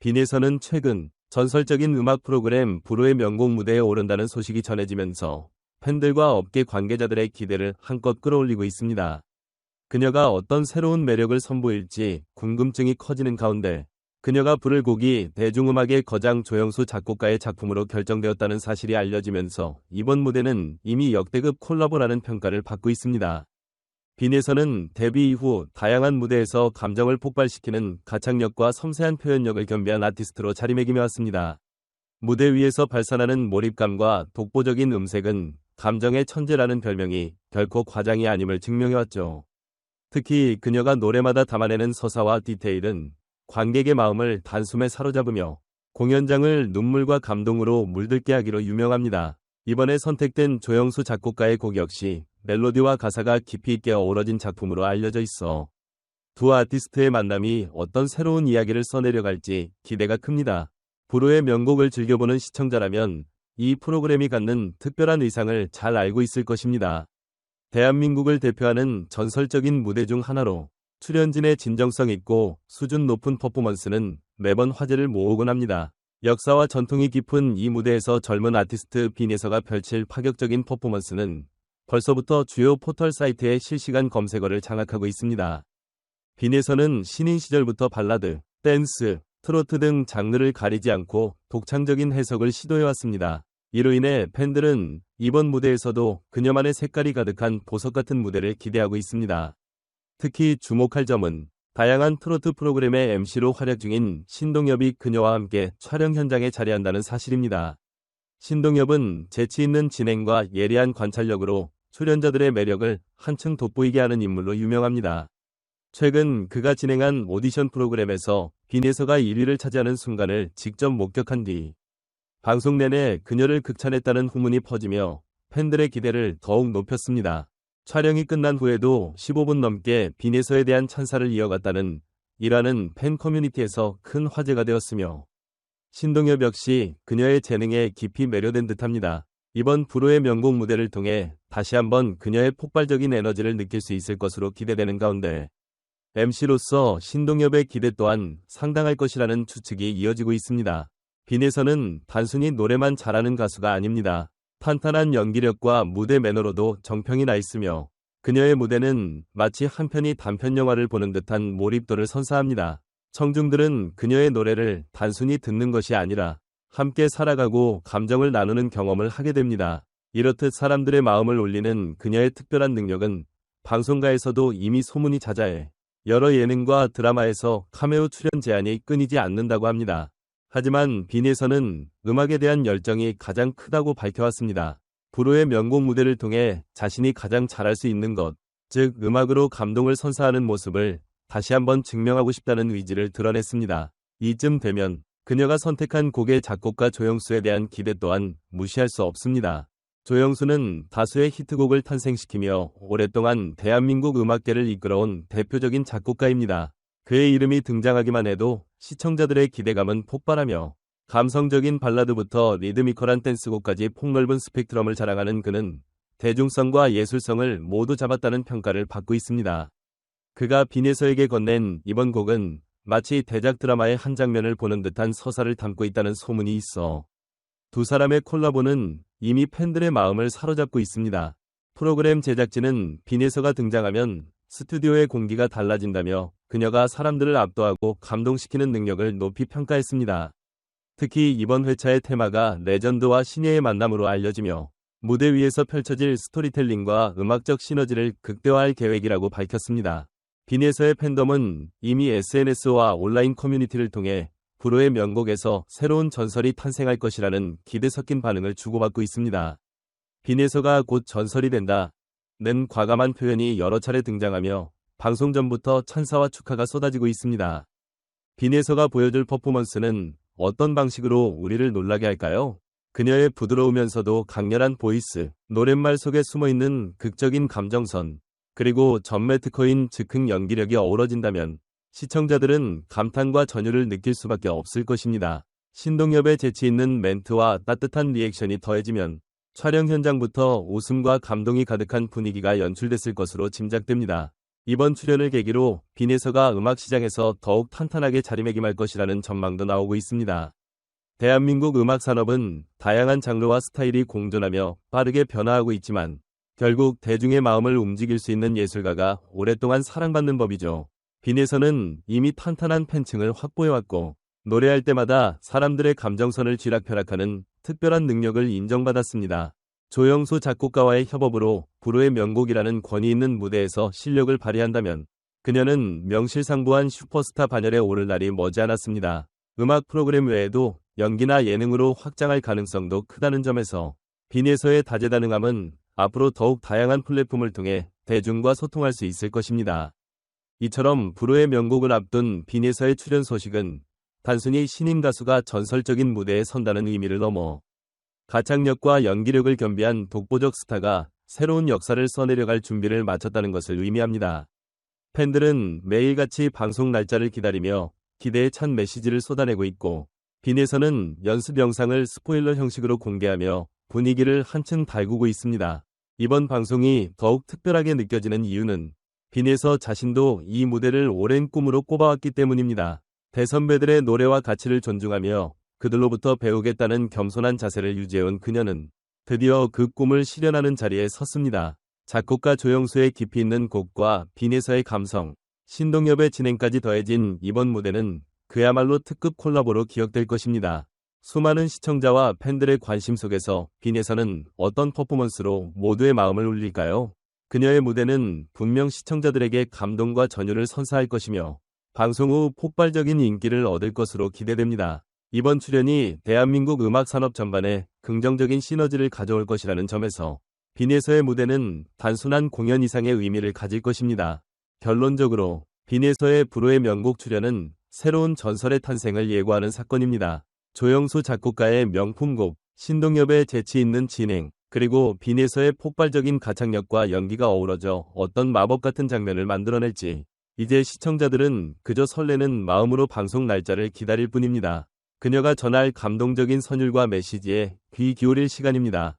빈에서는 최근 전설적인 음악 프로그램 불후의 명곡 무대에 오른다는 소식이 전해지면서 팬들과 업계 관계자들의 기대를 한껏 끌어올리고 있습니다. 그녀가 어떤 새로운 매력을 선보일지 궁금증이 커지는 가운데 그녀가 부를 곡이 대중음악의 거장 조영수 작곡가의 작품으로 결정되었다는 사실이 알려지면서 이번 무대는 이미 역대급 콜라보라는 평가를 받고 있습니다. 빈에서는 데뷔 이후 다양한 무대에서 감정을 폭발시키는 가창력과 섬세한 표현력을 겸비한 아티스트로 자리매김해 왔습니다. 무대 위에서 발산하는 몰입감과 독보적인 음색은 감정의 천재라는 별명이 결코 과장이 아님을 증명해왔죠. 특히 그녀가 노래마다 담아내는 서사와 디테일은 관객의 마음을 단숨에 사로잡으며 공연장을 눈물과 감동으로 물들게 하기로 유명합니다. 이번에 선택된 조영수 작곡가의 곡 역시 멜로디와 가사가 깊이 있게 어우러진 작품으로 알려져 있어 두 아티스트의 만남이 어떤 새로운 이야기를 써내려갈지 기대가 큽니다. 불후의 명곡을 즐겨보는 시청자라면 이 프로그램이 갖는 특별한 의상을 잘 알고 있을 것입니다. 대한민국을 대표하는 전설적인 무대 중 하나로 출연진의 진정성 있고 수준 높은 퍼포먼스는 매번 화제를 모으곤 합니다. 역사와 전통이 깊은 이 무대에서 젊은 아티스트 빈에서가 펼칠 파격적인 퍼포먼스는 벌써부터 주요 포털 사이트의 실시간 검색어를 장악하고 있습니다. 빈에서는 신인 시절부터 발라드, 댄스, 트로트 등 장르를 가리지 않고 독창적인 해석을 시도해왔습니다. 이로 인해 팬들은 이번 무대에서도 그녀만의 색깔이 가득한 보석 같은 무대를 기대하고 있습니다. 특히 주목할 점은 다양한 트로트 프로그램의 MC로 활약 중인 신동엽이 그녀와 함께 촬영 현장에 자리한다는 사실입니다. 신동엽은 재치 있는 진행과 예리한 관찰력으로 출연자들의 매력을 한층 돋보이게 하는 인물로 유명합니다. 최근 그가 진행한 오디션 프로그램에서 빈에서가 1위를 차지하는 순간을 직접 목격한 뒤 방송 내내 그녀를 극찬했다는 후문이 퍼지며 팬들의 기대를 더욱 높였습니다. 촬영이 끝난 후에도 15분 넘게 빈에서에 대한 찬사를 이어갔다는 이라는 팬 커뮤니티에서 큰 화제가 되었으며 신동엽 역시 그녀의 재능에 깊이 매료된 듯합니다. 이번 불후의 명곡 무대를 통해 다시 한번 그녀의 폭발적인 에너지를 느낄 수 있을 것으로 기대되는 가운데 MC로서 신동엽의 기대 또한 상당할 것이라는 추측이 이어지고 있습니다. 빈에서는 단순히 노래만 잘하는 가수가 아닙니다. 탄탄한 연기력과 무대 매너로도 정평이 나 있으며 그녀의 무대는 마치 한 편이 단편 영화를 보는 듯한 몰입도를 선사합니다. 청중들은 그녀의 노래를 단순히 듣는 것이 아니라 함께 살아가고 감정을 나누는 경험을 하게 됩니다. 이렇듯 사람들의 마음을 울리는 그녀의 특별한 능력은 방송가에서도 이미 소문이 자자해 여러 예능과 드라마에서 카메오 출연 제안이 끊이지 않는다고 합니다. 하지만 빈에서는 음악에 대한 열정이 가장 크다고 밝혀왔습니다. 불후의 명곡 무대를 통해 자신이 가장 잘할 수 있는 것, 즉 음악으로 감동을 선사하는 모습을 다시 한번 증명하고 싶다는 의지를 드러냈습니다. 이쯤 되면 그녀가 선택한 곡의 작곡가 조영수에 대한 기대 또한 무시할 수 없습니다. 조영수는 다수의 히트곡을 탄생시키며 오랫동안 대한민국 음악계를 이끌어온 대표적인 작곡가입니다. 그의 이름이 등장하기만 해도 시청자들의 기대감은 폭발하며 감성적인 발라드부터 리드미컬한 댄스곡까지 폭넓은 스펙트럼을 자랑하는 그는 대중성과 예술성을 모두 잡았다는 평가를 받고 있습니다. 그가 빈에서에게 건넨 이번 곡은 마치 대작 드라마의 한 장면을 보는 듯한 서사를 담고 있다는 소문이 있어 두 사람의 콜라보는 이미 팬들의 마음을 사로잡고 있습니다. 프로그램 제작진은 빈에서가 등장하면 스튜디오의 공기가 달라진다며 그녀가 사람들을 압도하고 감동시키는 능력을 높이 평가했습니다. 특히 이번 회차의 테마가 레전드와 신예의 만남으로 알려지며 무대 위에서 펼쳐질 스토리텔링과 음악적 시너지를 극대화할 계획이라고 밝혔습니다. 빈에서의 팬덤은 이미 SNS와 온라인 커뮤니티를 통해 불후의 명곡에서 새로운 전설이 탄생할 것이라는 기대 섞인 반응을 주고받고 있습니다. 빈에서가 곧 전설이 된다. 는 과감한 표현이 여러 차례 등장하며 방송 전부터 찬사와 축하가 쏟아지고 있습니다. 빈에서가 보여줄 퍼포먼스는 어떤 방식으로 우리를 놀라게 할까요? 그녀의 부드러우면서도 강렬한 보이스, 노랫말 속에 숨어있는 극적인 감정선, 그리고 전매 특허인 즉흥 연기력이 어우러진다면 시청자들은 감탄과 전율을 느낄 수밖에 없을 것입니다. 신동엽의 재치 있는 멘트와 따뜻한 리액션이 더해지면 촬영 현장부터 웃음과 감동이 가득한 분위기가 연출됐을 것으로 짐작됩니다. 이번 출연을 계기로 빈에서가 음악 시장에서 더욱 탄탄하게 자리매김할 것이라는 전망도 나오고 있습니다. 대한민국 음악 산업은 다양한 장르와 스타일이 공존하며 빠르게 변화하고 있지만 결국 대중의 마음을 움직일 수 있는 예술가가 오랫동안 사랑받는 법이죠. 빈에서는 이미 탄탄한 팬층을 확보해왔고 노래할 때마다 사람들의 감정선을 쥐락펴락하는 특별한 능력을 인정받았습니다. 조영수 작곡가와의 협업으로 불후의 명곡이라는 권위 있는 무대에서 실력을 발휘한다면 그녀는 명실상부한 슈퍼스타 반열에 오를 날이 머지않았습니다. 음악 프로그램 외에도 연기나 예능으로 확장할 가능성도 크다는 점에서 빈에서의 다재다능함은 앞으로 더욱 다양한 플랫폼을 통해 대중과 소통할 수 있을 것입니다. 이처럼 불후의 명곡을 앞둔 빈에서의 출연 소식은 단순히 신인 가수가 전설적인 무대에 선다는 의미를 넘어 가창력과 연기력을 겸비한 독보적 스타가 새로운 역사를 써내려갈 준비를 마쳤다는 것을 의미합니다. 팬들은 매일같이 방송 날짜를 기다리며 기대에 찬 메시지를 쏟아내고 있고 빈에서는 연습 영상을 스포일러 형식으로 공개하며 분위기를 한층 달구고 있습니다. 이번 방송이 더욱 특별하게 느껴지는 이유는 빈에서 자신도 이 무대를 오랜 꿈으로 꼽아왔기 때문입니다. 대선배들의 노래와 가치를 존중하며 그들로부터 배우겠다는 겸손한 자세를 유지해온 그녀는 드디어 그 꿈을 실현하는 자리에 섰습니다. 작곡가 조영수의 깊이 있는 곡과 빈에서의 감성, 신동엽의 진행까지 더해진 이번 무대는 그야말로 특급 콜라보로 기억될 것입니다. 수많은 시청자와 팬들의 관심 속에서 빈에서는 어떤 퍼포먼스로 모두의 마음을 울릴까요? 그녀의 무대는 분명 시청자들에게 감동과 전율을 선사할 것이며 방송 후 폭발적인 인기를 얻을 것으로 기대됩니다. 이번 출연이 대한민국 음악 산업 전반에 긍정적인 시너지를 가져올 것이라는 점에서 빈에서의 무대는 단순한 공연 이상의 의미를 가질 것입니다. 결론적으로 빈에서의 불후의 명곡 출연은 새로운 전설의 탄생을 예고하는 사건입니다. 조영수 작곡가의 명품곡, 신동엽의 재치 있는 진행, 그리고 빈에서의 폭발적인 가창력과 연기가 어우러져 어떤 마법 같은 장면을 만들어낼지 이제 시청자들은 그저 설레는 마음으로 방송 날짜를 기다릴 뿐입니다. 그녀가 전할 감동적인 선율과 메시지에 귀 기울일 시간입니다.